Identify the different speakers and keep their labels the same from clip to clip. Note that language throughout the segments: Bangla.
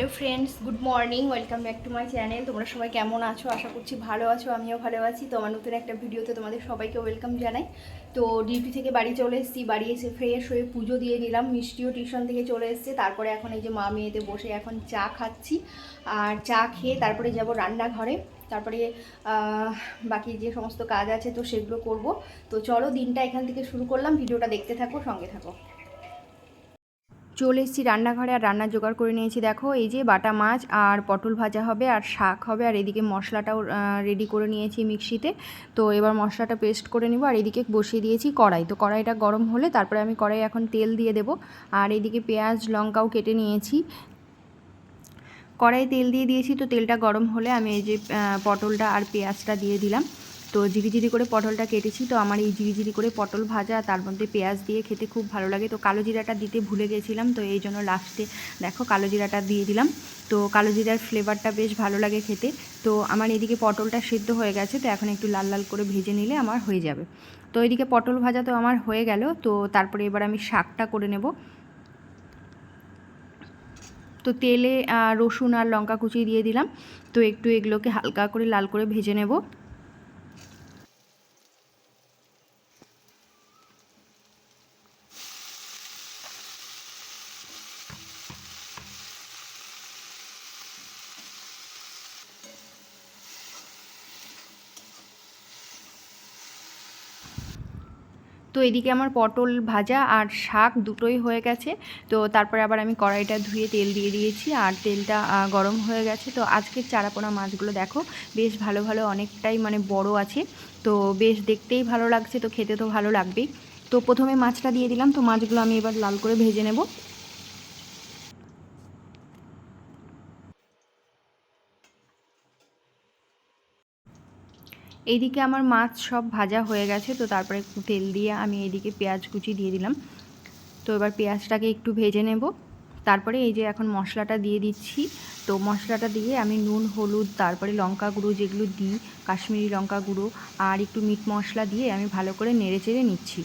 Speaker 1: Hello friends, good morning, welcome back to my channel. তোমরা সবাই কেমন আছো? আশা করছি ভালো আছো, আমিও ভালো আছি। তো আমার নতুন একটা ভিডিওতে তোমাদের সবাইকে ওয়েলকাম জানাই। তো ডিউটি থেকে বাড়ি চলে এসেছি, বাড়ি এসে ফ্রেশ হয়ে পুজো দিয়ে নিলাম। মিষ্টিও টিউশন থেকে চলে এসেছে। তারপরে এখন এই যে মা মেয়েতে বসে এখন চা খাচ্ছি আর চা খেয়ে তারপরে যাব রান্নাঘরে। তারপরে বাকি যে সমস্ত কাজ আছে তো সেগুলো করব। তো চলো দিনটা এখান থেকে শুরু করলাম। ভিডিওটা দেখতে থাকো, সঙ্গে থাকো। চলে এসেছি রান্নাঘরে আর রান্না জোগাড় করে নিয়েছি। দেখো, এই যে বাটা মাছ আর পটল ভাজা হবে আর শাক হবে আর এদিকে মশলাটাও রেডি করে নিয়েছি মিক্সিতে। তো এবার মশলাটা পেস্ট করে নিব আর এদিকে বসিয়ে দিয়েছি কড়াই। তো কড়াইটা গরম হলে তারপরে আমি কড়াই এখন তেল দিয়ে দেবো। আর এদিকে পেঁয়াজ, লঙ্কাও কেটে নিয়েছি। কড়াই তেল দিয়ে দিয়েছি, তো তেলটা গরম হলে আমি এই যে পটলটা আর পেঁয়াজটা দিয়ে দিলাম। তো ঝিরিঝিরি করে পটলটা কেটেছি। তো আমার এই ঝিরিঝিরি করে পটল ভাজা, তার মধ্যে পেঁয়াজ দিয়ে খেতে খুব ভালো লাগে। তো কালো জিরাটা দিতে ভুলে গেছিলাম, তো এই জন্য লাস্টে দেখো কালো জিরাটা দিয়ে দিলাম। তো কালো জিরার ফ্লেভারটা বেশ ভালো লাগে খেতে। তো আমার এদিকে পটলটা সিদ্ধ হয়ে গেছে, তো এখন একটু লাল লাল করে ভেজে নিলে আমার হয়ে যাবে। তো এদিকে পটল ভাজা তো আমার হয়ে গেল, তো তারপরে এবার আমি শাকটা করে নেব। তো তেলে রসুন আর লঙ্কা কুচি দিয়ে দিলাম। তো একটু এগুলোকে হালকা করে লাল করে ভেজে নেব। তো এদিকে আমার পটল ভাজা আর শাক দুটোই হয়ে গেছে। তো তারপরে আবার আমি কড়াইটা ধুয়ে তেল দিয়ে দিয়েছি আর তেলটা গরম হয়ে গেছে। তো আজকের চারাপোনা মাছগুলো দেখো, বেশ ভালো ভালো অনেকটাই মানে বড় আছে। তো বেশ দেখতেই ভালো লাগছে, তো খেতে তো ভালো লাগবেই। তো প্রথমে মাছটা দিয়ে দিলাম, তো মাছগুলো আমি এবার লাল করে ভেজে নেব। এইদিকে আমার মাছ সব ভাজা হয়ে গেছে, তো তারপরে একটু তেল দিয়ে আমি এইদিকে পেঁয়াজ কুচি দিয়ে দিলাম। তো এবার পেঁয়াজটাকে একটু ভেজে নেব। তারপরে এই যে এখন মশলাটা দিয়ে দিচ্ছি, তো মশলাটা দিয়ে আমি নুন, হলুদ, তারপরে লঙ্কা গুঁড়ো যেগুলো দিই, কাশ্মীরি লঙ্কা গুঁড়ো আর একটু মিট মশলা দিয়ে আমি ভালো করে নেড়ে চেড়ে নিচ্ছি।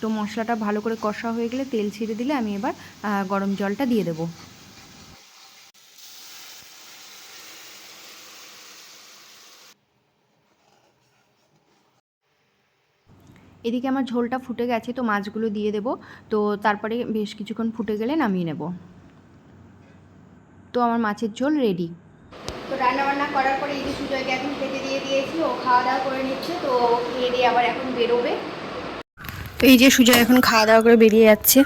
Speaker 1: তো মশলাটা ভালো করে কষা হয়ে গেলে তেল ছেড়ে দিলে আমি এবার গরম জলটা দিয়ে দেবো। এদিকে আমার ঝোলটা ফুটে গেছে তো মাছগুলো দিয়ে দেব। তো তারপরে বেশ কিছুক্ষণ ফুটে গেলে নামিয়ে নেব। তো আমার মাছের ঝোল রেডি। তো রান্না বান্না করার পরে এই যে সুজয়কে এখন খেতে দিয়ে দিয়েছি ও খাওয়া দাওয়া করে নিচ্ছে তো রেডি খেয়ে দিয়ে আবার এখন বেরোবে। তো এই যে সুজয় এখন খাওয়া দাওয়া করে বেরিয়ে যাচ্ছে।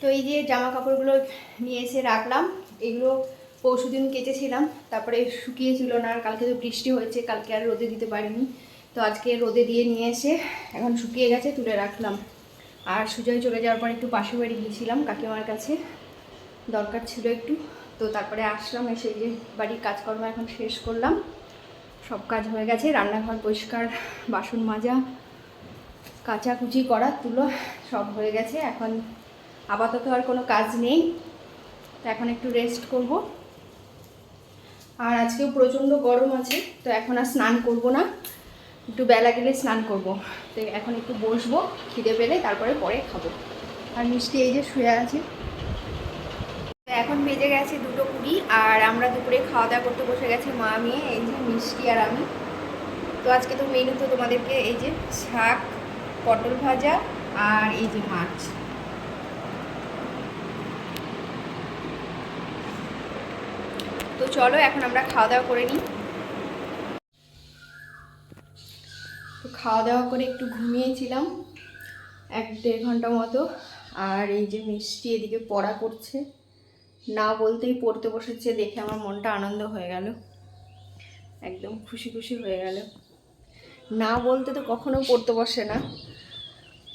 Speaker 1: তো এই যে জামা কাপড়গুলো নিয়ে এসে রাখলাম, এগুলো পরশু দিন কেচেছিলাম, তারপরে শুকিয়েছিল না, আর কালকে তো বৃষ্টি হয়েছে, কালকে আর রোদে দিতে পারিনি। তো আজকে রোদে দিয়ে নিয়ে এসে এখন শুকিয়ে গেছে, তুলে রাখলাম। আর সুজয় চলে যাওয়ার পর একটু পাশে বাড়ি গিয়েছিলাম, কাকিমার কাছে। দরকার ছিল একটু। তো তারপরে আসলাম, এসে যে বাড়ির কাজকর্ম এখন শেষ করলাম। সব কাজ হয়ে গেছে, রান্নাঘর পরিষ্কার, বাসন মাজা, কাচাকুচি করা, তুলো, সব হয়ে গেছে। এখন আপাতত আর কোনো কাজ নেই। তো এখন একটু রেস্ট করব। আর আজকেও প্রচণ্ড গরম আছে, তো এখন আর স্নান করব না। একটু বেলা গেলে স্নান করব। তো এখন একটু বসবো, খিদে পেলে তারপরে পরে খাব। আর মিষ্টি এই যে শুয়ে আছে। এখন বেজে গেছে দুটো কুড়ি, আর আমরা দুপুরে খাওয়া দাওয়া করতে বসে গেছে মা, মেয়ে, এই যে মিষ্টি আর আমি। তো আজকে তো মেনু তো তোমাদেরকে এই যে শাক, পটল ভাজা, আর এই যে মাছ। চলো, এখন আমরা খাওয়া দাওয়া করে নিই। তো খাওয়া দাওয়া করে একটু ঘুমিয়েছিলাম, এক দেড় ঘণ্টা মতো। আর এই যে মিষ্টি এদিকে পড়া করছে, না বলতেই পড়তে বসেছে, দেখে আমার মনটা আনন্দ হয়ে গেল। একদম খুশি খুশি হয়ে গেল। না বলতে তো কখনো পড়তে বসে না।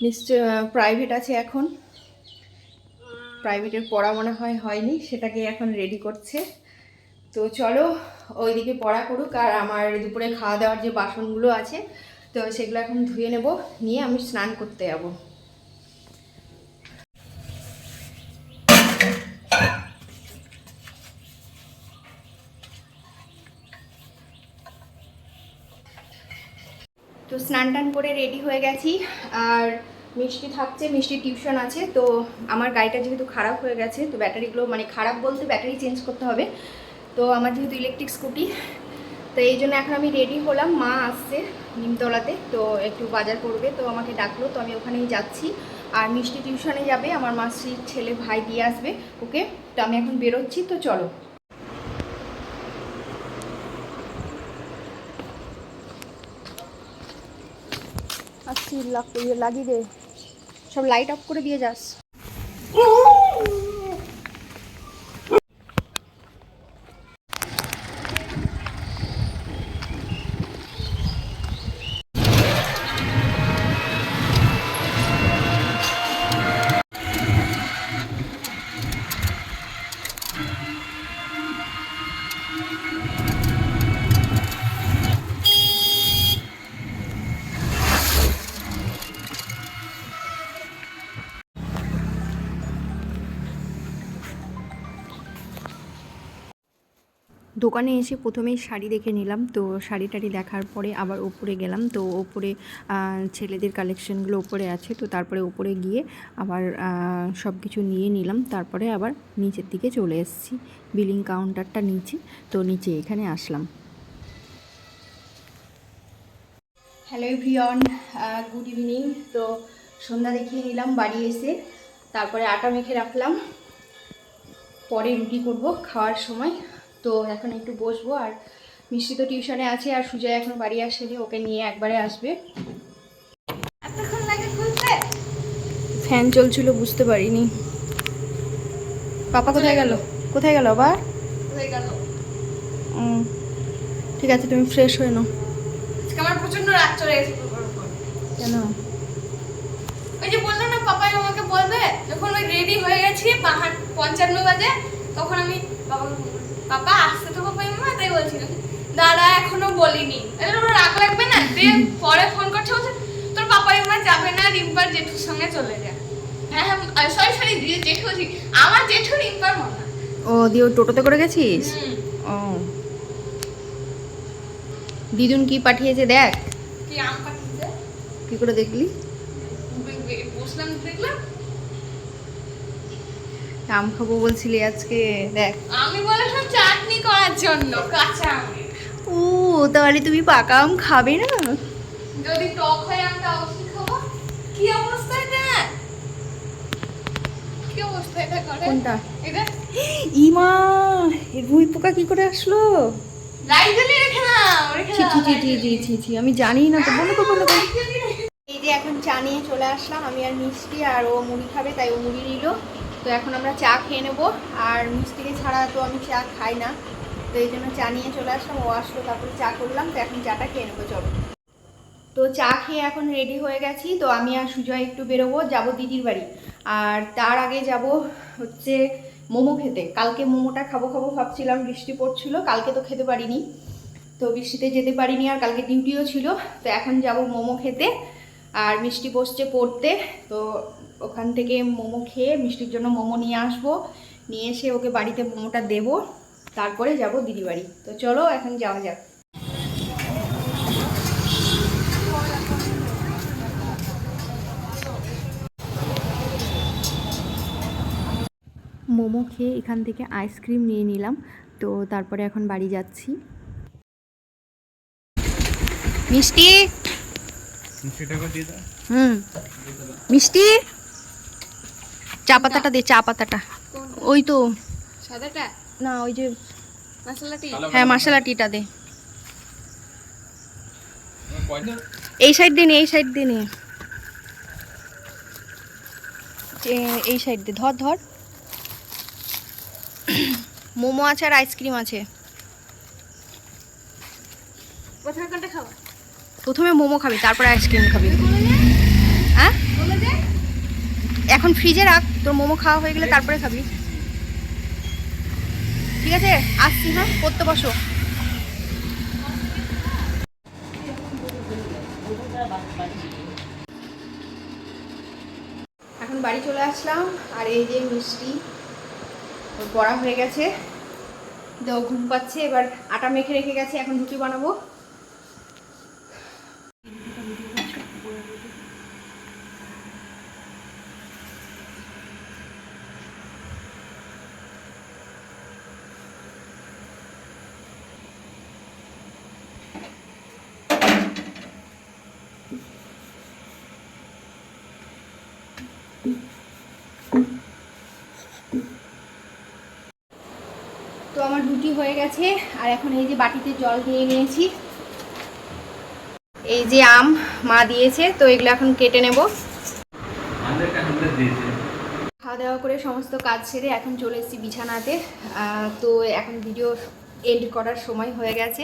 Speaker 1: নিশ্চয় প্রাইভেট আছে এখন। প্রাইভেটের পড়া মনে হয় হয়নি, সেটাকে এখন রেডি করছে। তো চলো ওইদিকে পড়া করুক আর আমার দুপুরে খাওয়া দাওয়ার যে বাসনগুলো আছে, তো সেগুলো এখন ধুয়ে নেব, নিয়ে আমি স্নান করতে যাব। তো স্নান টান করে রেডি হয়ে গেছি, আর মিষ্টি থাকছে, মিষ্টি টিউশন আছে, তো আমার গাড়িটা যেহেতু খারাপ হয়ে গেছে, তো ব্যাটারিগুলো মানে খারাপ বলতে ব্যাটারি চেঞ্জ করতে হবে। তো আমার যেহেতু ইলেকট্রিক স্কুটি তো এই জন্য এখন আমি রেডি হলাম। মা আসছে নিমতলাতে, তো একটু বাজার করবে, তো আমাকে ডাকলো, তো আমি ওখানেই যাচ্ছি। আর মিষ্টি টিউশনে যাবে, আমার মাসির ছেলে ভাই দিয়ে আসবে, ওকে? তো আমি এখন বেরোচ্ছি, তো চলো। আসছি লাগিয়ে দে। সব লাইট অফ করে দিয়ে যাস। দোকানে এসে প্রথমেই শাড়ি দেখে নিলাম। তো শাড়ি টাড়ি দেখার পরে আবার ওপরে গেলাম। তো ওপরে ছেলেদের কালেকশনগুলো ওপরে আছে। তো তারপরে ওপরে গিয়ে আবার সব কিছু নিয়ে নিলাম। তারপরে আবার নিচের দিকে চলে এসেছি। বিলিং কাউন্টারটা নিচে। তো নিচে এখানে আসলাম। Hello everyone good evening. তো সন্ধ্যা দেখিয়ে নিলাম বাড়ি এসে। তারপরে আটা মেখে রাখলাম। পরে রুটি করব খাওয়ার সময়। তো এখন একটু বসবো আর মিষ্টি তো টিউশনে আছে আর সুজয় এখন বাড়ি আসেনি ওকে নিয়ে একবারে আসবে। ফ্যান চলছিল বুঝতে পারিনি। পাপা কোথায় গেল? কোথায় গেল আবার? ঠিক আছে তুমি ফ্রেশ হয়ে নাও।
Speaker 2: আমার প্রচণ্ড চলে গেছে
Speaker 1: কেন?
Speaker 2: ওই যে না পাপাই আমাকে বলবে যখন ওই রেডি হয়ে গেছি পঞ্চান্ন বাজে তখন আমি বাবাকে বললাম, পাপা আসতে তো পাপাই মামা তাই বলছিলাম দাদা এখনও বলিনি। ওর রাগ লাগবে না? দিয়ে পরে ফোন করছে বলছে তোর পাপাই মা যাবে না রিম্পার জেঠুর সঙ্গে চলে যায় হ্যাঁ হ্যাঁ সরি সরি জেঠু বলছি আমার জেঠু রিম্পার মামা।
Speaker 1: ও দিয়ে টোটোতে করে গেছিস? ও। দিদুন কি পাঠিয়েছে দেখ?
Speaker 2: কি আম পাঠিয়েছে?
Speaker 1: কি করে দেখলি?
Speaker 2: বসলাম দেখলাম
Speaker 1: আম খাব বলছিলি আজকে দেখ।
Speaker 2: আমি বলেছিলাম চাটনি করার জন্য কাঁচা
Speaker 1: ও তাহলে তুমি পাকা আম খাবে না?
Speaker 2: যদি টক হয় আমটা অবশ্যই খাব? কি অবস্থা এটা? কি অবস্থা এটা করে
Speaker 1: কোনটা?
Speaker 2: এটা?
Speaker 1: ইমা এর ভুই পোকা কি করে আসলো? আমি জানি না তো বলো তো বলো এই যে এখন চা নিয়ে চলে আসলাম আমি আর মিষ্টি আর ও মুড়ি খাবে তাই ও মুড়ি নিল। তো এখন আমরা চা খেয়ে নেব। আর মিষ্টিকে ছাড়া তো আমি চা খাই না। তো এই জন্য চা নিয়ে চলে আসলাম। ও আসলো, তারপরে চা করলাম। তো এখন চাটা খেয়ে নেব, চলো। তো চা খেয়ে এখন রেডি হয়ে গেছি। তো আমি আর সুজয় একটু বেরোবো। যাব দিদির বাড়ি। আর তার আগে যাব হচ্ছে মোমো খেতে। কালকে মোমোটা খাব খাব ভাবছিলাম, বৃষ্টি পড়ছিল। কালকে তো খেতে পারিনি। তো বৃষ্টিতে যেতে পারিনি আর কালকে ডিউটিও ছিল। তো এখন যাব মোমো খেতে। আর মিষ্টি বসছে পড়তে। তো ওখান থেকে মোমো খেয়ে মিষ্টির জন্য মোমো নিয়ে আসব। নিয়ে এসে ওকে বাড়িতে মোমোটা দেবো। তারপরে যাব দিদি বাড়ি। তো চলো এখন যাওয়া যাক। মোমো খেয়ে এখান থেকে আইসক্রিম নিয়ে নিলাম। তো তারপরে এখন বাড়ি যাচ্ছি। মিষ্টি?
Speaker 3: মিষ্টিটাকে দিয়ে দাও।
Speaker 1: হুম। মিষ্টি? চা পাতাটা দে চা পাতাটা ওই তো।
Speaker 2: সাদাটা?
Speaker 1: না ওই যে
Speaker 2: মশলাটি
Speaker 1: হ্যাঁ মশলা টিটা দে। এই সাইড দিয়ে নে এই সাইড দিয়ে নে। এই সাইড দিয়ে ধর ধর। মোমো আছে আর আইসক্রিম আছে।
Speaker 2: প্রথমে কোনটা খাব?
Speaker 1: প্রথমে মোমো খাবি তারপরে আইসক্রিম খাবি। হ্যাঁ?
Speaker 2: বলে দে।
Speaker 1: এখন ফ্রিজে রাখ, তোর মোমো খাওয়া হয়ে গেলে তারপরে খাবি। ঠিক আছে? আসছি হ্যাঁ? পড়তে বসো। এখন বাড়ি চলে আসলাম, আর এই যে মিষ্টি বড়া হয়ে গেছে। তো ঘুম পাচ্ছে, এবার আটা মেখে রেখে গেছে, এখন রুটি বানাবো। তো আমার রুটি হয়ে গেছে, আর এখন এই যে বাটিতে জল দিয়ে নিয়েছি। এই যে আম মা দিয়েছে, তো এগুলো এখন কেটে নেব। খাওয়া দাওয়া করে সমস্ত কাজ সেরে এখন চলে এসেছি বিছানাতে। তো এখন ভিডিও এন্ড করার সময় হয়ে গেছে।